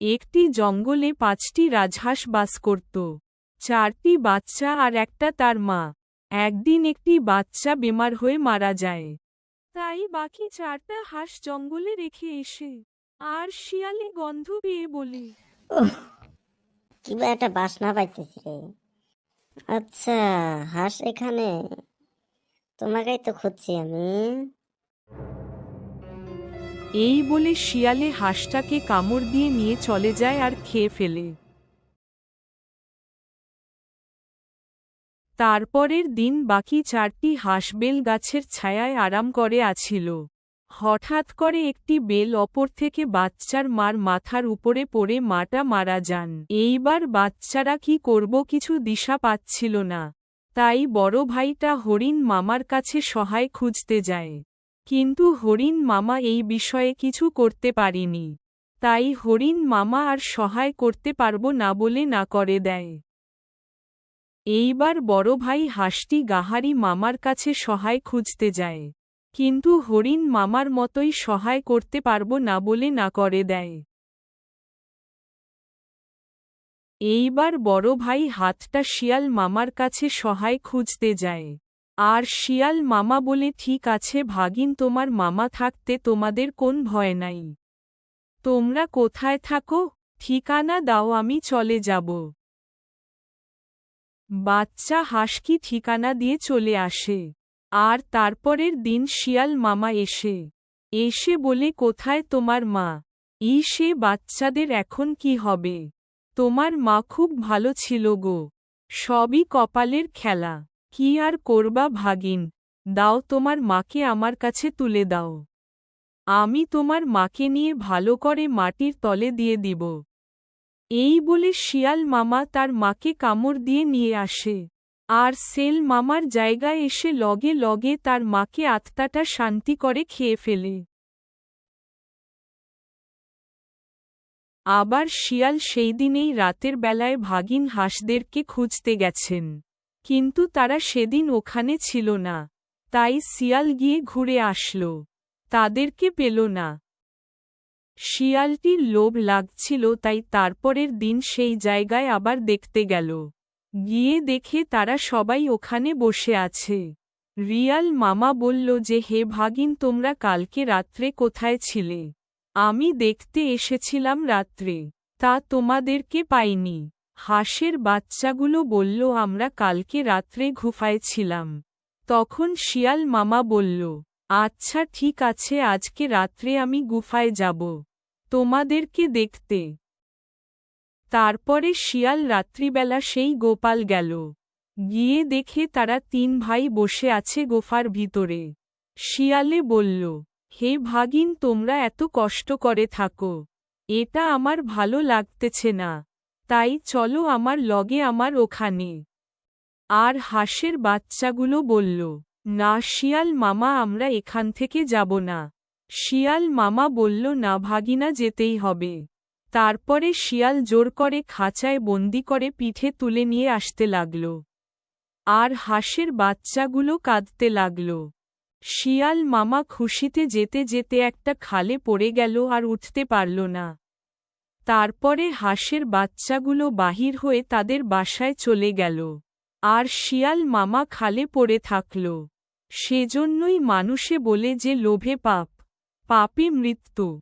একটি জঙ্গলে পাঁচটি রাজহাঁস বাস করত। চারটি বাচ্চা আর একটা তার মা। একদিন একটি বাচ্চা বেমার হয়ে মারা যায়। তাই বাকি চারটা হাঁস জঙ্গলে রেখে এসে আর শিয়ালে গন্ধ পেয়ে বলে কিবা একটা বাসনা পাইতেছি রে। আচ্ছা হাঁস এখানে? তোমাকেই তো খুঁজছি আমি। এই বলে শিয়ালে হাঁসটাকে কামড় দিয়ে নিয়ে চলে যায় আর খেয়ে ফেলে। তারপরের দিন বাকি চারটি হাঁস বেল গাছের ছায়ায় আরাম করে আছিল। হঠাৎ করে একটি বেল অপর থেকে বাচ্চার মার মাথার উপরে পড়ে মাটা মারা যান। এইবার বাচ্চারা কি করব কিছু দিশা পাচ্ছিল না। তাই বড় ভাইটা হরিণ মামার কাছে সহায় খুঁজতে যায়। কিন্তু হরিণ মামা এই বিষয়ে কিছু করতে পারেনি। তাই হরিণ মামা আর সহায় করতে পারব না বলে না করে দেয়। এইবার বড় ভাই হাঁসটি গাহারি মামার কাছে সহায় খুঁজতে যায়। কিন্তু হরিণ মামার মতোই সহায় করতে পারব না বলে না করে দেয়। এইবার বড় ভাই হাতটা শিয়াল মামার কাছে সহায় খুঁজতে যায়। আর শিয়াল মামা বলে, ঠিক আছে ভাগিন, তোমার মামা থাকতে তোমাদের কোন ভয় নাই। তোমরা কোথায় থাকো? ঠিকানা দাও, আমি চলে যাব। বাচ্চা হাঁসকি ঠিকানা দিয়ে চলে আসে। আর তারপরের দিন শিয়াল মামা এসে এসে বলে, কোথায় তোমার মা? ই সে বাচ্চাদের এখন কি হবে? তোমার মা খুব ভালো ছিল গো। সবই কপালের খেলা। কি আর করবা ভাগিন? দাও তোমার মাকে আমার কাছে তুলে দাও। আমি তোমার মাকে নিয়ে ভালো করে মাটির তলে দিয়ে দিব। এই বলে শিয়াল মামা তার মাকে কামড় দিয়ে নিয়ে আসে। আর সেল মামার জায়গায় এসে লগে লগে তার মাকে আত্মাটা শান্তি করে খেয়ে ফেলে। আবার শিয়াল সেই দিনেই রাতের বেলায় ভাগিন হাঁসদেরকে খুঁজতে গেছেন। কিন্তু তারা সেদিন ওখানে ছিল না, তাই শিয়াল গিয়ে ঘুরে আসল। তাদেরকে পেল না। শিয়ালটির লোভ লাগছিল, তাই তারপরের দিন সেই জায়গায় আবার দেখতে গেল। গিয়ে দেখে তারা সবাই ওখানে বসে আছে। রিয়াল মামা বলল যে, হে ভাগিন, তোমরা কালকে রাত্রে কোথায় ছিলে? আমি দেখতে এসেছিলাম রাত্রে, তা তোমাদেরকে পাইনি। হাঁসের বাচ্চাগুলো বলল, আমরা কালকে রাত্রে ছিলাম তখন শিয়াল মামা বলল আচ্ছা ঠিক আছে, আজকে রাত্রে আমি গুফায় যাব। তোমাদেরকে দেখতে। তারপরে শিয়াল রাত্রিবেলা সেই গোপাল গেল। গিয়ে দেখে তারা তিন ভাই বসে আছে গোফার ভিতরে। শিয়ালে বলল, হে ভাগিন, তোমরা এত কষ্ট করে থাকো। এটা আমার ভালো লাগতেছে না। তাই চলো আমার লগে আমার ওখানে। আর হাঁসের বাচ্চাগুলো বলল, না শিয়াল মামা, আমরা এখান থেকে যাব না। শিয়াল মামা বলল, না ভাগিনা, যেতেই হবে। তারপরে শিয়াল জোর করে খাঁচায় বন্দি করে পিঠে তুলে নিয়ে আসতে লাগল। আর হাঁসের বাচ্চাগুলো কাঁদতে লাগল। শিয়াল মামা খুশিতে যেতে যেতে একটা খালে পড়ে গেল আর উঠতে পারল না। তারপরে হাঁসের বাচ্চাগুলো বাহির হয়ে তাদের বাসায় চলে গেল। আর শিয়াল মামা খালে পড়ে থাকল। সেজন্যই মানুষে বলে যে, লোভে পাপ। পাপে মৃত্যু।